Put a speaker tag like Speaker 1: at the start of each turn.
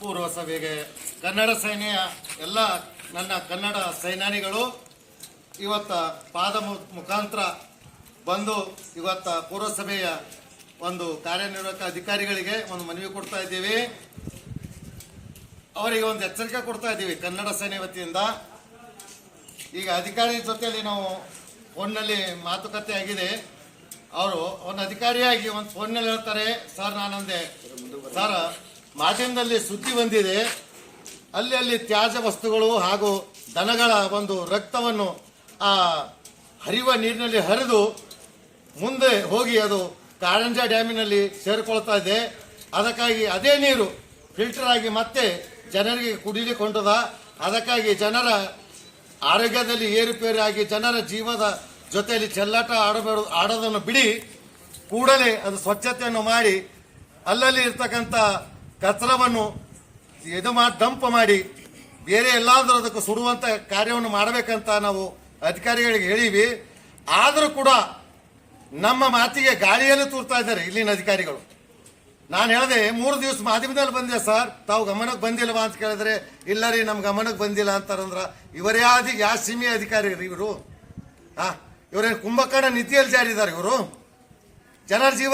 Speaker 1: ಪೂರ್ವಸಭೆಗೆ ಕನ್ನಡ ಸೇನೆಯ ಎಲ್ಲ ನನ್ನ ಕನ್ನಡ ಸೇನಾನಿಗಳು ಇವತ್ತ ಪಾದ ಮುಖಾಂತರ ಬಂದು ಇವತ್ತ ಪೂರ್ವಸಭೆಯ ಒಂದು ಕಾರ್ಯನಿರ್ವಾಹಕ ಅಧಿಕಾರಿಗಳಿಗೆ ಒಂದು ಮನವಿ ಕೊಡ್ತಾ ಇದ್ದೀವಿ. ಅವರಿಗೆ ಒಂದು ಎಚ್ಚರಿಕೆ ಕೊಡ್ತಾ ಇದ್ದೀವಿ ಕನ್ನಡ ಸೇನೆ ವತಿಯಿಂದ. ಈಗ ಅಧಿಕಾರಿ ಜೊತೆಯಲ್ಲಿ ನಾವು ಫೋನ್ನಲ್ಲಿ ಮಾತುಕತೆ ಆಗಿದೆ. ಅವರು ಒಂದು ಅಧಿಕಾರಿಯಾಗಿ ಒಂದು ಫೋನ್ನಲ್ಲಿ ಹೇಳ್ತಾರೆ, ಸರ್, ನಾನೊಂದೇ, ಸರ್ ಮಾಧ್ಯಮದಲ್ಲಿ ಸುದ್ದಿ ಬಂದಿದೆ. ಅಲ್ಲಿ ಅಲ್ಲಿ ತ್ಯಾಜ್ಯ ವಸ್ತುಗಳು ಹಾಗೂ ದನಗಳ ಒಂದು ರಕ್ತವನ್ನು ಆ ಹರಿಯುವ ನೀರಿನಲ್ಲಿ ಹರಿದು ಮುಂದೆ ಹೋಗಿ ಅದು ಕಾರಂಜ ಡ್ಯಾಮಿನಲ್ಲಿ ಸೇರಿಕೊಳ್ತಾ ಇದೆ. ಅದಕ್ಕಾಗಿ ಅದೇ ನೀರು ಫಿಲ್ಟರ್ ಆಗಿ ಮತ್ತೆ ಜನರಿಗೆ ಕುಡಿಲಿಕ್ಕೆ ಅದಕ್ಕಾಗಿ ಜನರ ಆರೋಗ್ಯದಲ್ಲಿ ಏರುಪೇರು ಜನರ ಜೀವದ ಜೊತೆಯಲ್ಲಿ ಚೆಲ್ಲಾಟ ಆಡಬೇಡ ಆಡೋದನ್ನು ಬಿಡಿ. ಕೂಡಲೇ ಅದು ಸ್ವಚ್ಛತೆಯನ್ನು ಮಾಡಿ. ಅಲ್ಲಲ್ಲಿ ಇರ್ತಕ್ಕಂಥ ಕಚರವನ್ನು ಇದು ಮಾಡಿ ಡಂಪ್ ಮಾಡಿ ಬೇರೆ ಎಲ್ಲಾದರೂ ಅದಕ್ಕೆ ಸುಡುವಂಥ ಕಾರ್ಯವನ್ನು ಮಾಡಬೇಕಂತ ನಾವು ಅಧಿಕಾರಿಗಳಿಗೆ ಹೇಳಿವಿ. ಆದರೂ ಕೂಡ ನಮ್ಮ ಮಾತಿಗೆ ಗಾಳಿಯನ್ನು ತೂರ್ತಾ ಇದ್ದಾರೆ ಇಲ್ಲಿನ ಅಧಿಕಾರಿಗಳು. ನಾನು ಹೇಳಿದೆ, ಮೂರು ದಿವಸ ಮಾಧ್ಯಮದಲ್ಲಿ ಬಂದೆ ಸರ್. ತಾವು ಗಮನಕ್ಕೆ ಬಂದಿಲ್ಲವಾ ಅಂತ ಕೇಳಿದ್ರೆ, ಇಲ್ಲ ರೀ ನಮ್ಮ ಗಮನಕ್ಕೆ ಬಂದಿಲ್ಲ ಅಂತಾರಂದ್ರ ಇವರೇ ಆದಿ ಯಾ ಸೀಮೆ ಅಧಿಕಾರಿ ಇವರು? ಹಾಂ ಇವರೇನು ಕುಂಭಕರ್ಣ ನೀತಿಯಲ್ಲಿ ಜಾರಿದ್ದಾರೆ ಇವರು? ಜನರ ಜೀವ